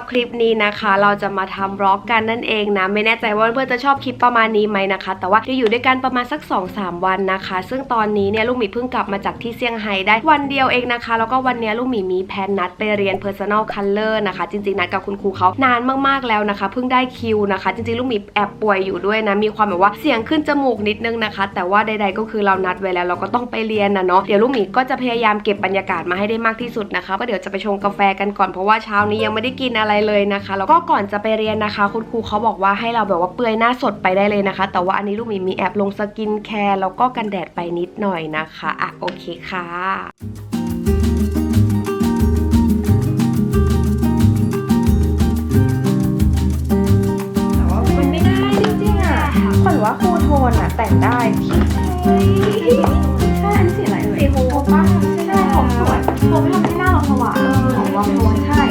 คนสำหรับคลิปนี้นะคะ เราจะมาทำบล็อกกันนั่นเองนะ ไม่แน่ใจว่าเพื่อนจะชอบคลิปประมาณนี้ไหมนะคะ แต่ว่าจะอยู่ด้วยกันประมาณสัก 2-3 วันนะคะ ซึ่งตอนนี้เนี่ยลูกหมีเพิ่งกลับมาจากที่เซี่ยงไฮ้ได้วันเดียวเองนะคะ แล้วก็วันนี้ลูกหมีมีแพนนัดไปเรียน Personal Color นะคะ จริงๆนัดกับคุณครูเขานานมากๆแล้วนะคะ เพิ่งได้คิวนะคะ จริงๆลูกหมีแอบป่วยอยู่ด้วยนะมีความแบบว่าเสียงขึ้นจมูกนิดนึงนะคะ แต่ว่าใดๆก็คือเรานัดไว้แล้วเราก็ต้องไปเรียนนะเนาะเดี๋ยวลูกหมีก็จะพยายามเก็บบรรยากาศมาให้ได้มากที่สุดนะคะก็เดี๋ยวจะไปชงกาแฟกันก่อนเพราะว่าเช้านี้ยังไม่ได้กินอะไรเลยนะคะ แล้วก็ก่อนจะไปเรียนนะคะ คุณครูเขาบอกว่าให้เราแบบว่าเปลือยหน้าสดไปได้เลยนะคะ แต่ว่าอันนี้ลูกหมีมีแอบลงสกินแคร์แล้วก็กันแดดไปนิดหน่อยนะคะอะโอเคค่ะแต่ว่ามันไม่ได้จริงๆอะขวัญว่าคูลโทนอะแต่งได้พี่ใช่อันนี้สีอะไรสีโฮป่ะใช่ผมสวยผมไม่ทำให้หน้าเราสว่างของวางโทนใช่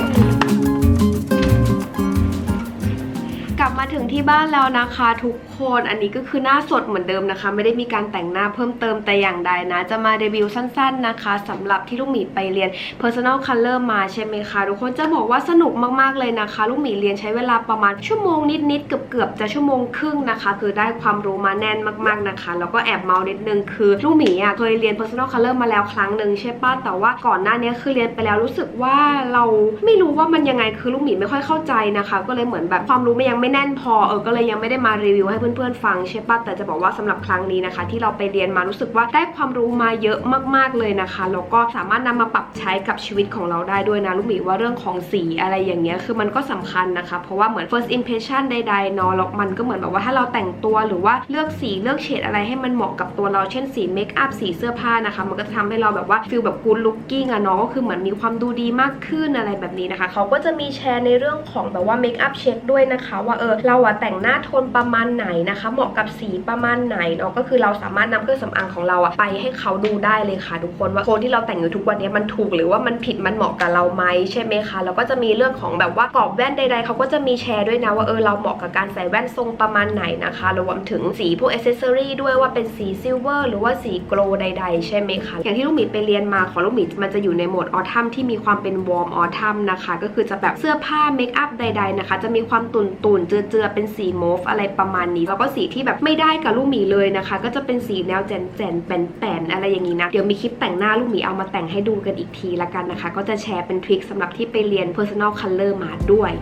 มาถึงที่บ้านแล้วนะคะทุกคนอันนี้ก็คือหน้าสดเหมือนเดิมนะคะ ไม่ได้มีการแต่งหน้าเพิ่มเติมแต่อย่างใดนะ จะมาเดบิวต์สั้นๆนะคะสำหรับที่ลูกหมีไปเรียน Personal Color มาใช่ไหมคะ ทุกคนจะบอกว่าสนุกมากๆเลยนะคะ ลูกหมีเรียนใช้เวลาประมาณชั่วโมงนิดๆเกือบๆจะชั่วโมงครึ่งนะคะ คือได้ความรู้มาแน่นมากๆนะคะ แล้วก็แอบเมานิดนึงคือลูกหมีอะเคยเรียน Personal Color มาแล้วครั้งหนึ่งใช่ปะแต่ว่าก่อนหน้านี้คือเรียนไปแล้วรู้สึกว่าเราไม่รู้ว่ามันยังไงคือลูกหมีไม่ค่อยเข้าใจนะคะ ก็เลยเหมือนแบบความรู้มันยังไม่แน่นพอเออก็เลยยังไม่ได้มารีวิวให้เพื่อนๆฟังใช่ปะแต่จะบอกว่าสำหรับครั้งนี้นะคะ ที่เราไปเรียนมารู้สึกว่าได้ความรู้มาเยอะมากๆเลยนะคะแล้วก็สามารถนำมาปรับใช้กับชีวิตของเราได้ด้วยนะลูกหมีว่าเรื่องของสีอะไรอย่างเงี้ยคือมันก็สำคัญนะคะ เพราะว่าเหมือน first impression ใดๆเนาะแล้วมันก็เหมือนแบบว่าถ้าเราแต่งตัวหรือว่าเลือกสีเลือกเฉดอะไรให้มันเหมาะกับตัวเราเช่นสีเมคอัพสีเสื้อผ้านะคะ มันก็จะทำให้เราแบบว่าฟีลแบบ good looking อะเนาะก็คือเหมือนมีความดูดีมากขึ้นอะไรแบบนี้นะคะ เขาก็จะมีแชร์ในเรื่องของแบบว่าเมคอัพเช็คด้วยนะคะ ว่าเออเราอะแต่งหน้าโทนประมาณไหนนะคะ เหมาะกับสีประมาณไหนเนาะก็คือเราสามารถนำเครื่องสำอางของเราอะไปให้เขาดูได้เลยค่ะทุกคนว่าโทนที่เราแต่งอยู่ทุกวันนี้มันถูกหรือว่ามันผิดมันเหมาะกับเราไหมใช่ไหมคะแล้วก็จะมีเรื่องของแบบว่ากรอบแว่นใดๆเขาก็จะมีแชร์ด้วยนะว่าเออเราเหมาะกับการใส่แว่นทรงประมาณไหนนะคะรวมถึงสีพวกอ c เซสซอรี่ด้วยว่าเป็นสีซิลเวอร์หรือว่าสีโกลใด ๆ ใช่ไหมคะอย่างที่ลูกหมีไปเรียนมาของลูกหมีมันจะอยู่ในโหมดออทัมที่มีความเป็นวอร์มออทัมนะคะ ก็คือจะแบบเสื้อผ้าเมคอัพใด ๆนะคะ จะมีความตุ่นๆเจือเป็นสีโมฟอะไรประมาณนี้ แล้วก็สีที่แบบไม่ได้กับลูกหมีเลยนะคะ ก็จะเป็นสีแนวแจนๆแปนๆอะไรอย่างนี้นะ เดี๋ยวมีคลิปแต่งหน้าลูกหมีเอามาแต่งให้ดูกันอีกทีละกันนะคะ ก็จะแชร์เป็นทริคสำหรับที่ไปเรียน personal color มาด้วย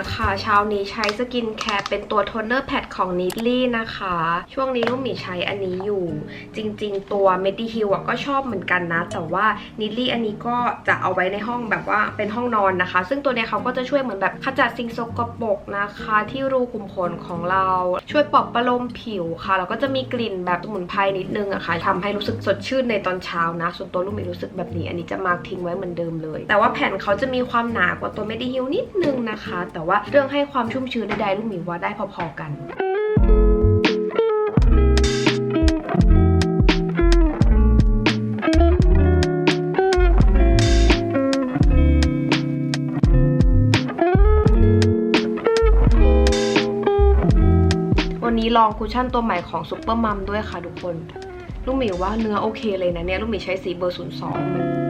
นะคะเช้านี้ใช้สกินแคร์เป็นตัวโทนเนอร์แพดของนิดลี่นะคะ ช่วงนี้ลูกหมีใช้อันนี้อยู่ จริง ๆ ตัว m e d i h i l อะก็ชอบเหมือนกันนะ แต่ว่านิดลี่อันนี้ก็จะเอาไว้ในห้องแบบว่าเป็นห้องนอนนะคะ ซึ่งตัวเนี้ยเขาก็จะช่วยเหมือนแบบขจัดสิ่งสกปรกนะคะ ที่รูขุมขนของเรา ช่วยปลอบประโลมผิวค่ะแล้วก็จะมีกลิ่นแบบสมุนไพรนิดนึงอะค่ะทำให้รู้สึกสดชื่นในตอนเช้านะ ส่วนตัวลูกหมีรู้สึกแบบนี้ อันนี้จะมาร์กทิ้งไว้เหมือนเดิมเลย แต่ว่าแผ่นเขาจะมีความหนากว่าตัว m e d i h i l นิดนึงนะคะ แต่ว่าเรื่องให้ความชุ่มชื้นใดๆลูกหมีว่าได้พอๆกันวันนี้ลองคุชชั่นตัวใหม่ของซุปเปอร์มัมด้วยค่ะทุกคน ลูกหมีว่าเนื้อโอเคเลยนะเนี่ย ลูกหมีใช้สีเบอร์ 02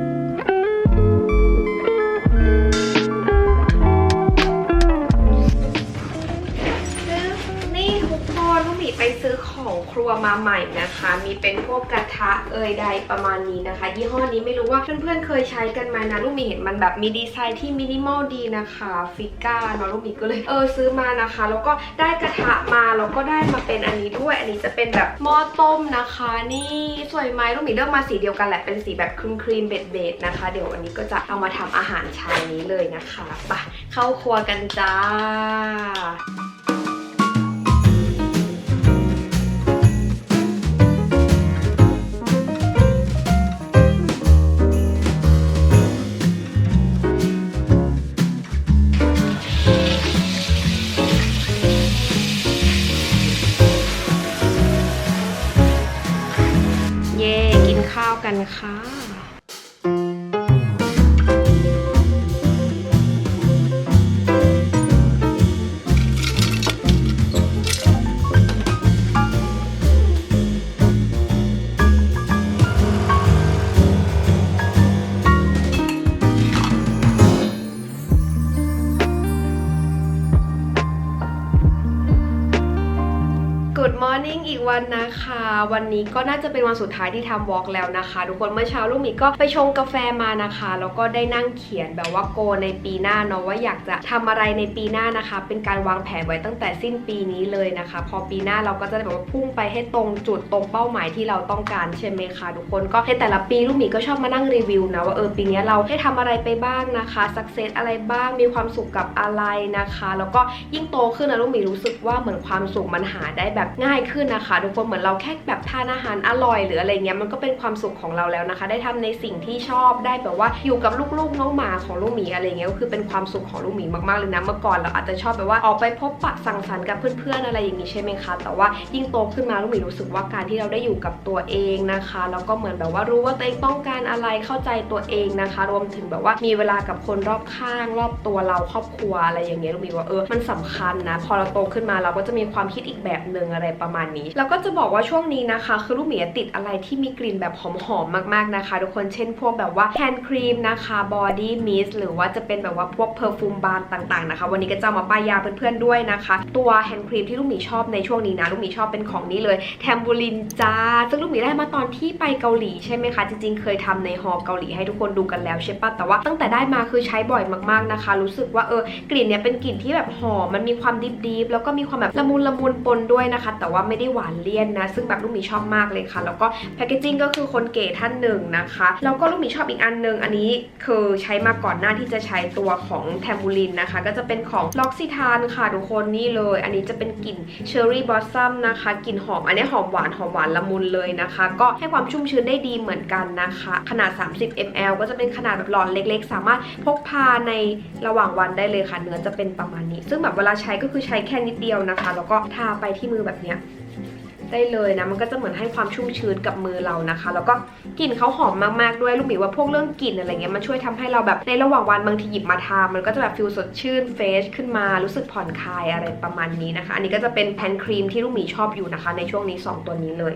ไปซื้อของครัวมาใหม่นะคะ มีเป็นพวกกระทะเอยใดประมาณนี้นะคะ ยี่ห้อนี้ไม่รู้ว่าเพื่อนๆเคยใช้กันไหมนะลูกหมีเห็นมันแบบมีดีไซน์ที่มินิมอลดีนะคะฟิก้าเนาะลูกหมีก็เลยเออซื้อมานะคะ แล้วก็ได้กระทะมาแล้วก็ได้มาเป็นอันนี้ด้วย อันนี้จะเป็นแบบหม้อต้มนะคะ นี่สวยไหมลูกหมีเลือกมาสีเดียวกันแหละเป็นสีแบบครีมครีมเบดเบดๆนะคะ เดี๋ยววันนี้ก็จะเอามาทำอาหารช้านี้เลยนะคะไปเข้าครัวกันจ้า กันค่ะ Good morning อีกวันนะคะ วันนี้ก็น่าจะเป็นวันสุดท้ายที่ทำวอล์กแล้วนะคะ ทุกคนเมื่อเช้าลูกหมีก็ไปชงกาแฟมานะคะ แล้วก็ได้นั่งเขียนแบบว่าโกในปีหน้าเนาะว่าอยากจะทำอะไรในปีหน้านะคะ เป็นการวางแผนไว้ตั้งแต่สิ้นปีนี้เลยนะคะ พอปีหน้าเราก็จะแบบว่าพุ่งไปให้ตรงจุดตรงเป้าหมายที่เราต้องการใช่ไหมคะทุกคนก็ในแต่ละปีลูกหมีก็ชอบมานั่งรีวิวนะว่าเออปีนี้เราได้ทำอะไรไปบ้างนะคะสักเซสอะไรบ้างมีความสุขกับอะไรนะคะ แล้วก็ยิ่งโตขึ้นนะลูกหมีรู้สึกว่าเหมือนความสุขมันหาได้แบบง่ายขึ้นนะคะทุกคนเหมือนเราแค่แบบทานอาหารอร่อยหรืออะไรเงี้ยมันก็เป็นความสุขของเราแล้วนะคะ ได้ทำในสิ่งที่ชอบได้แบบว่าอยู่กับลูกๆน้องหมาของลูกหมีอะไรเงี้ยก็คือเป็นความสุขของลูกหมีมากๆเลยนะเมื่อก่อนเราอาจจะชอบแบบว่าออกไปพบปะสังสรรค์กับเพื่อนๆอะไรอย่างนี้ใช่ไหมคะแต่ว่ายิ่งโตขึ้นมาลูกหมีรู้สึกว่าการที่เราได้อยู่กับตัวเองนะคะแล้วก็เหมือนแบบว่ารู้ว่าตัวเองต้องการอะไรเข้าใจตัวเองนะคะ รวมถึงแบบว่ามีเวลากับคนรอบข้าง รอบตัวเราครอบครัวอะไรอย่างเงี้ยลูกหมีว่าเออมันสำคัญนะ พอเราโตขึ้นมาเราก็จะมีความคิดอีกแบบหนึ่งอะไรประมาณนี้ แล้วก็จะบอกว่าช่วงนี้นะคะ คือลูกหมีติดอะไรที่มีกลิ่นแบบหอมๆมากๆนะคะ ทุกคนเช่นพวกแบบว่าแฮนด์ครีมนะคะบอดี้มิสหรือว่าจะเป็นแบบว่าพวกเพอร์ฟูมบาร์ต่างๆนะคะ วันนี้ก็จะมาป้ายยาเพื่อนๆด้วยนะคะ ตัวแฮนด์ครีมที่ลูกหมีชอบในช่วงนี้นะลูกหมีชอบเป็นของนี้เลยแทมบูลินจ้าซึ่งลูกหมีได้มาตอนที่ไปเกาหลีใช่ไหมคะจริงๆเคยทำในฮอลเกาหลีให้ทุกคนดูกันแล้วใช่ปะแต่ว่าตั้งแต่ได้มาคือใช้บ่อยมากๆนะคะ รู้สึกว่าเออกลิ่นเนี่ยเป็นกลิ่นที่แบบหอมมันมีความดิบๆแล้วก็มีความแบบละมุนละมุนปนด้วยนะคะแต่ว่าไม่ได้หวานเลี่ยนนะ ซึ่งแบบลูกหมีชอบมากเลยค่ะ แล้วก็แพคเกจิ้งก็คือคนเก๋ท่านหนึ่งนะคะ แล้วก็ลูกหมีชอบอีกอันหนึ่งอันนี้คือใช้มาก่อนหน้าที่จะใช้ตัวของแทมบูลินนะคะ ก็จะเป็นของล็อกซิทานค่ะทุกคนนี่เลย อันนี้จะเป็นกลิ่นเชอร์รี่บอสซัมนะคะกลิ่นหอมอันนี้หอมหวานหอมหวานละมุนเลยนะคะ ก็ให้ความชุ่มชื้นได้ดีเหมือนกันนะคะ ขนาด 30 ml ก็จะเป็นขนาดแบบหลอดเล็ก ๆ สามารถพกพาในระหว่างวันได้เลยค่ะ เนื้อจะเป็นประมาณนี้ ซึ่งแบบเวลาใช้ก็คือใช้แค่นิดเดียวนะคะ แล้วก็ทาไปที่มือแบบเนี้ยได้เลยนะมันก็จะเหมือนให้ความชุ่มชื้นกับมือเรานะคะ แล้วก็กลิ่นเขาหอมมากๆด้วยลูกหมีว่าพวกเรื่องกลิ่นอะไรเงี้ยมันช่วยทำให้เราแบบในระหว่างวันบางทีหยิบมาทามันก็จะแบบฟิลสดชื่นเฟชขึ้นมารู้สึกผ่อนคลายอะไรประมาณนี้นะคะ อันนี้ก็จะเป็นแพนครีมที่ลูกหมีชอบอยู่นะคะ ในช่วงนี้ 2 ตัวนี้เลย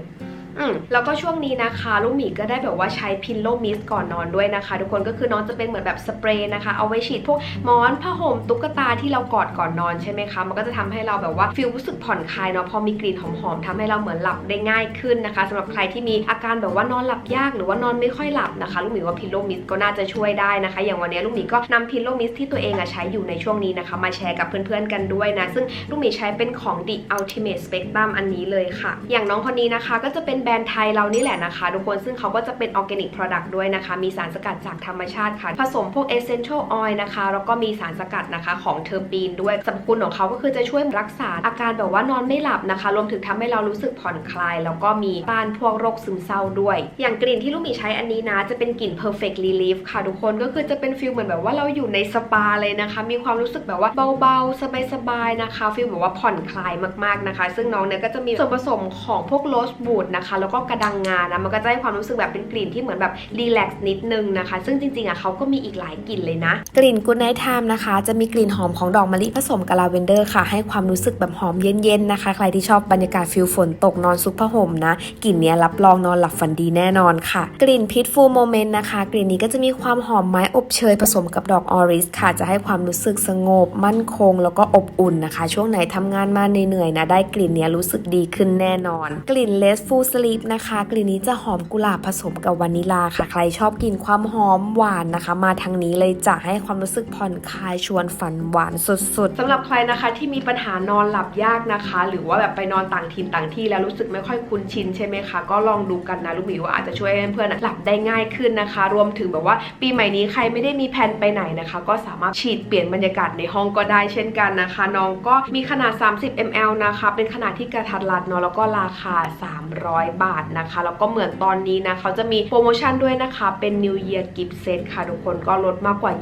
อืมแล้วก็ช่วงนี้นะคะ ลูกหมีก็ได้แบบว่าใช้พิลโลมิสก่อนนอนด้วยนะคะ ทุกคนก็คือน้องจะเป็นเหมือนแบบสเปรย์นะคะ เอาไว้ฉีดพวกหมอนผ้าห่มตุ๊กตาที่เรากอดก่อนนอนใช่ไหมคะ มันก็จะทำให้เราแบบว่าฟิลรู้สึกผ่อนคลายเนาะพอมีกลิ่นหอมๆทำให้เราเหมือนหลับได้ง่ายขึ้นนะคะสำหรับใครที่มีอาการแบบว่านอนหลับยากหรือว่านอนไม่ค่อยหลับนะคะ ลูกหมีว่าพิลโลมิสก็น่าจะช่วยได้นะคะ อย่างวันนี้ลูกหมีก็นำพิลโลมิสที่ตัวเองอะใช้อยู่ในช่วงนี้นะคะ มาแชร์กับเพื่อนๆกันด้วยนะซึ่งลูกหมีใช้เป็นของ The Ultimate Spectrum อันนี้เลยค่ะ อย่างน้องคนนี้นะคะก็จะเป็นแบรนด์ไทยเรานี่แหละนะคะ ทุกคนซึ่งเขาก็จะเป็นออร์แกนิก Product ด้วยนะคะ มีสารสกัดจากธรรมชาติค่ะ ผสมพวก Essential Oil นะคะ แล้วก็มีสารสกัดนะคะของเทอร์ปีนด้วยสรรพคุณของเขาก็คือจะช่วยรักษาอาการแบบว่านอนไม่หลับนะคะ รวมถึงทำให้เรารู้สึกผ่อนคลาย แล้วก็มีต้านพวกโรคซึมเศร้าด้วย อย่างกลิ่นที่ลูกหมีใช้อันนี้นะ จะเป็นกลิ่น perfect relief ค่ะทุกคนก็คือจะเป็นฟิลเหมือนแบบว่าเราอยู่ในสปาเลยนะคะ มีความรู้สึกแบบว่าเบาๆ สบายๆนะคะฟิลแบบว่าผ่อนคลายมากๆนะคะ ซึ่งน้องเนี่ยก็จะมีส่วนผสมของพวกโรสบูดนะคะแล้วก็กระดังงานะมันก็จะให้ความรู้สึกแบบเป็นกลิ่นที่เหมือนแบบรีแลกซ์นิดนึงนะคะ ซึ่งจริงๆอะเขาก็มีอีกหลายกลิ่นเลยนะ กลิ่น Good Night Time นะคะ จะมีกลิ่นหอมของดอกมะลิผสมกับลาเวนเดอร์ค่ะ ให้ความรู้สึกแบบหอมเย็นๆนะคะ ใครที่ชอบบรรยากาศฟิลฝนตกนอนซุปผ้าห่มนะ กลิ่นเนี้ยรับรองนอนหลับฝันดีแน่นอนค่ะ กลิ่น Peaceful Moment นะคะ กลิ่นนี้ก็จะมีความหอมไม้อบเชยผสมกับดอกออริสค่ะ จะให้ความรู้สึกสงบ มั่นคง แล้วก็อบอุ่นนะคะ ช่วงไหนทำงานมาเหนื่อยๆนะ ได้กลิ่นเนี้ยรู้สึกดีขึ้นแน่นอน กลิ่น Less Full Sleep นะคะ กลิ่นนี้จะหอมกุหลาบผสมกับวานิลาค่ะ ใครชอบกลิ่นความหอมหวานนะคะ มาทางนี้เลยจะให้ความรู้สึกผ่อนคลายชวนฝันหวานสุดๆสำหรับใครนะคะที่มีปัญหานอนหลับยากนะคะ หรือว่าแบบไปนอนต่างถิ่นต่างที่แล้วรู้สึกไม่ค่อยคุ้นชินใช่ไหมคะก็ลองดูกันนะลูกหมีว่าอาจจะช่วยให้เพื่อนๆหลับได้ง่ายขึ้นนะคะ รวมถึงแบบว่าปีใหม่นี้ใครไม่ได้มีแผนไปไหนนะคะ ก็สามารถฉีดเปลี่ยนบรรยากาศในห้องก็ได้เช่นกันนะคะ น้องก็มีขนาด 30 ml นะคะ เป็นขนาดที่กระทัดรัดเนาะแล้วก็ราคา 300บาทนะคะ แล้วก็เหมือนตอนนี้นะเขาจะมีโปรโมชั่นด้วยนะคะ เป็น New Year Gift Set ค่ะ ทุกคนก็ลดมากกว่า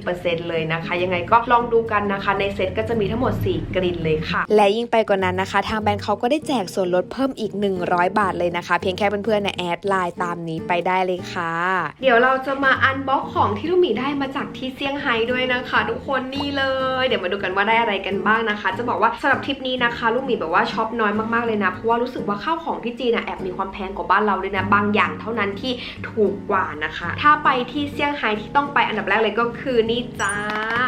20%เลยนะคะ ยังไงก็ลองดูกันนะคะ ในเซตก็จะมีทั้งหมด 4 กลิ่นเลยค่ะ และยิ่งไปกว่านั้นนะคะ ทางแบรนด์เขาก็ได้แจกส่วนลดเพิ่มอีก 100 บาทเลยนะคะ เพียงแค่เพื่อนๆในแอดไลน์ตามนี้ไปได้เลยค่ะ เดี๋ยวเราจะมาอันบ็อกของที่ลูกหมีได้มาจากที่เซี่ยงไฮ้ด้วยนะคะ ทุกคนนี่เลย เดี๋ยวมาดูกันว่าได้อะไรกันบ้างนะคะ จะบอกว่าสำหรับทริปนี้นะคะ ลูกหมีแบบว่าช็อปน้อยมากๆเลยนะเพราะว่ารู้สึกว่าข้าวของที่จีนนะแอบมีความแพงกว่าบ้านเราเลยนะบางอย่างเท่านั้นที่ถูกกว่านะคะ ถ้าไปที่เซี่ยงไฮ้ที่ต้องไปอันดับแรกเลยก็คือนี่จ้า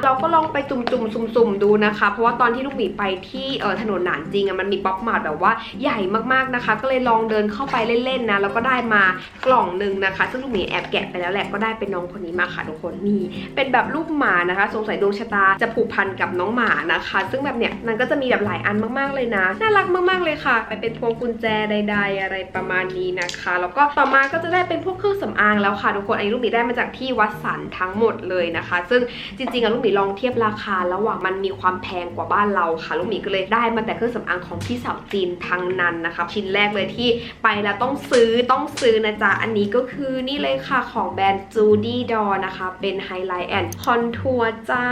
เราก็ลองไปจุ่มๆสุ่มๆดูนะคะ เพราะว่าตอนที่ลูกหมีไปที่เออถนนหนานจริงอะมันมีป๊อปมาร์ทแบบว่าใหญ่มากๆนะคะ ก็เลยลองเดินเข้าไปเล่นๆนะแล้วก็ได้มากล่องหนึ่งนะคะ ซึ่งลูกหมีแอบแกะไปแล้วแหละก็ได้เป็นน้องคนนี้มาค่ะทุกคนนี่เป็นแบบรูปหมานะคะ สงสัยดวงชะตาจะผูกพันกับน้องหมานะคะ ซึ่งแบบเนี้ยมันก็จะมีแบบหลายอันมากๆเลยนะ น่ารักมากๆเลยค่ะ ไปเป็นพวงกุญแจใด ๆอะไรประมาณนี้นะคะ แล้วก็ต่อมาก็จะได้เป็นพวกเครื่องสำอางแล้วค่ะทุกคน อันนี้ลูกหมีได้มาจากที่วัดสันทั้งหมดเลยนะคะ ซึ่งจริงๆอะลูกหมีลองเทียบราคาระหว่างมันมีความแพงกว่าบ้านเราค่ะ ลูกหมีก็เลยได้มาแต่เครื่องสำอางของพี่สาวจีนทั้งนั้นนะคะ ชิ้นแรกเลยที่ไปแล้วต้องซื้อต้องซื้อนะจ๊ะ อันนี้ก็คือนี่เลยค่ะของแบรนด์ Judy Doll นะคะ เป็นไฮไลท์แอนด์คอนทัวร์จ้า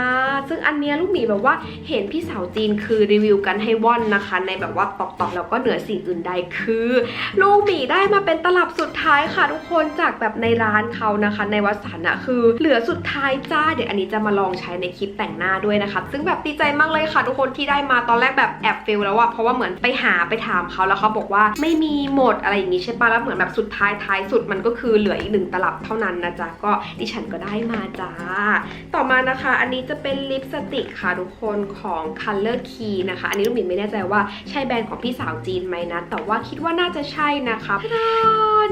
ซึ่งอันเนี้ยลูกหมีแบบว่าเห็นพี่สาวจีนคือรีวิวกันให้ว่อนนะคะ ในแบบว่าตอกๆแล้วก็เหนือสิ่งอื่นใดคือลูกหมีได้มาเป็นตลับสุดท้ายค่ะทุกคนจากแบบในร้านเขานะคะ ในวัดสันอะคือ เหลือสุดท้ายจ้าเดี๋ยวอันนี้จะมาลองใช้ในคลิปแต่งหน้าด้วยนะคะ ซึ่งแบบดีใจมากเลยค่ะ ทุกคนที่ได้มาตอนแรกแบบแอบฟิลแล้วอะเพราะว่าเหมือนไปหาไปถามเขาแล้วเขาบอกว่าไม่มีหมดอะไรอย่างงี้ใช่ปะแล้วเหมือนแบบสุดท้ายท้ายสุดมันก็คือเหลืออีกหนึ่งตลับเท่านั้นนะจ๊ะก็ดิฉันก็ได้มาจ้า ต่อมานะคะ อันนี้จะเป็นลิปสติกค่ะทุกคนของ Color Key นะคะ อันนี้ลูกหมีไม่แน่ใจว่าใช่แบรนด์ของพี่สาวจีนไหมนะแต่ว่าคิดว่าน่าจะใช่ช่นะคะ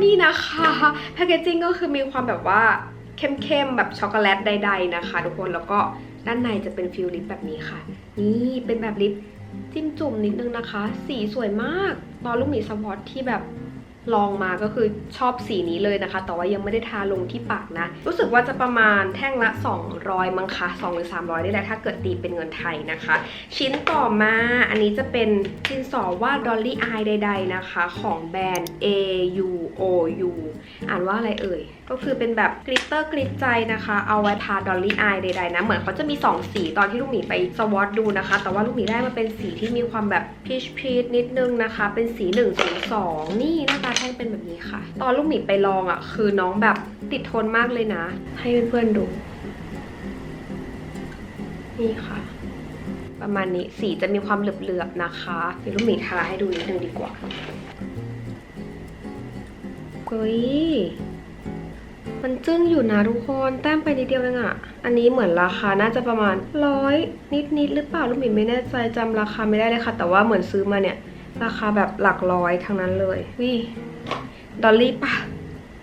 นี่นะคะแพคเกจจิ้งก็คือมีความแบบว่าเข้มๆแบบช็อกโกแลตใด ๆนะคะ ทุกคนแล้วก็ด้านในจะเป็นฟิลลิปแบบนี้ค่ะ นี่เป็นแบบลิปจิ้มจุ่มนิดนึงนะคะ สีสวยมากตอนลูกหมีสวอตที่แบบ ลองมาก็คือชอบสีนี้เลยนะคะ แต่ว่ายังไม่ได้ทาลงที่ปากนะ รู้สึกว่าจะประมาณแท่งละ 200 มั้งคะ2หรือ 300ได้แหละถ้าเกิดตีเป็นเงินไทยนะคะ ชิ้นต่อมาอันนี้จะเป็นชิ้นสอวาดดอลลี่อายใด ๆ นะคะ ของแบรนด์ A U O U อ่านว่าอะไรเอ่ย ก็คือเป็นแบบกลิตเตอร์กลิตใจนะคะ เอาไว้ทาดอลลี่อายใดๆนะ เหมือนเขาจะมี 2 สีตอนที่ลูกหมีไปสวอตดูนะคะ แต่ว่าลูกหมีได้มาเป็นสีที่มีความแบบพีชพีชนิดนึงนะคะ เป็นสี 1 0 2 นี่หน้าตาแท่งเป็นแบบนี้ค่ะ ตอนลูกหมีไปลองอะ คือน้องแบบติดทนมากเลยนะ ให้เพื่อนๆดู นี่ค่ะ ประมาณนี้สีจะมีความเหลือบๆนะคะเดี๋ยวลูกหมีทาให้ดูนิดนึงดีกว่าเฮ้ย มันจึ้งอยู่นะทุกคนแต้มไปนิดเดียวเองอะอันนี้เหมือนราคาน่าจะประมาณร้อยนิดๆหรือเปล่าลูกหมีไม่แน่ใจจำราคาไม่ได้เลยค่ะ แต่ว่าเหมือนซื้อมาเนี่ย ราคาแบบหลักร้อยทั้งนั้นเลยวิดอลลี่ปะ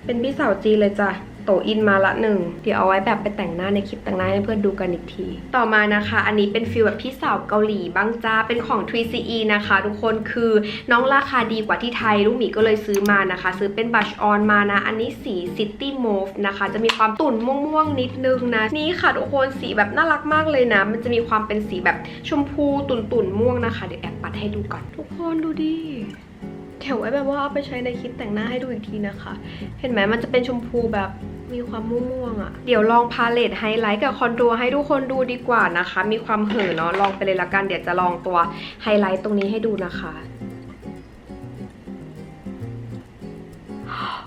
เป็นพี่สาวจีนเลยจ้ะ โตอินมาละหนึ่งเดี๋ยวเอาไว้แบบไปแต่งหน้าในคลิปแต่งหน้าให้เพื่อนดูกันอีกที ต่อมานะคะ อันนี้เป็นฟิลแบบพี่สาวเกาหลีบ้างจ้าเป็นของ 3CE นะคะ ทุกคนคือน้องราคาดีกว่าที่ไทยลูกหมีก็เลยซื้อมานะคะ ซื้อเป็นบัชออนมานะ อันนี้สี City Mauve นะคะ จะมีความตุ่นม่วงๆนิดนึงนะ นี่ค่ะทุกคนสีแบบน่ารักมากเลยนะ มันจะมีความเป็นสีแบบชมพูตุ่นๆม่วงนะคะเดี๋ยวแอบปัดให้ดูก่อน ทุกคนดูดิแถวไว้แบบว่าเอาไปใช้ในคลิปแต่งหน้าให้ดูอีกทีนะคะ เห็นไหมมันจะเป็นชมพูแบบ มีความม่วงๆอะ่ะ เดี๋ยวลองพาเลตไฮไลท์กับคอนทัวร์ให้ทุกคนดูดีกว่านะคะ มีความเห่อเนาะลองไปเลยละกันเดี๋ยวจะลองตัวไฮไลท์ตรงนี้ให้ดูนะคะ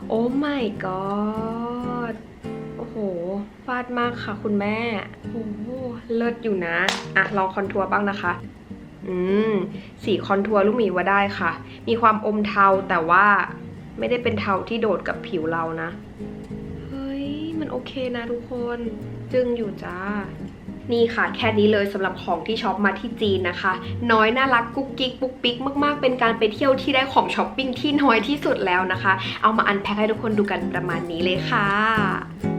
โอ้ my god โอ้โหฟาดมากค่ะคุณแม่โอ้เลิศอยู่นะ อะ ลองคอนทัวร์บ้างนะคะอืมสีคอนทัวร์ลูกหมีว่าได้ค่ะ มีความอมเทาแต่ว่าไม่ได้เป็นเทาที่โดดกับผิวเรานะ เคนะทุกคนจึงอยู่จ้านี่ค่ะแค่นี้เลยสำหรับของที่ช็อปมาที่จีนนะคะ น้อยน่ารักกุ๊กกิ๊กปุ๊กปิ๊กมากๆ เป็นการไปเที่ยวที่ได้ของช้อปปิ้งที่น้อยที่สุดแล้วนะคะ เอามาอันแพ็คให้ทุกคนดูกันประมาณนี้เลยค่ะ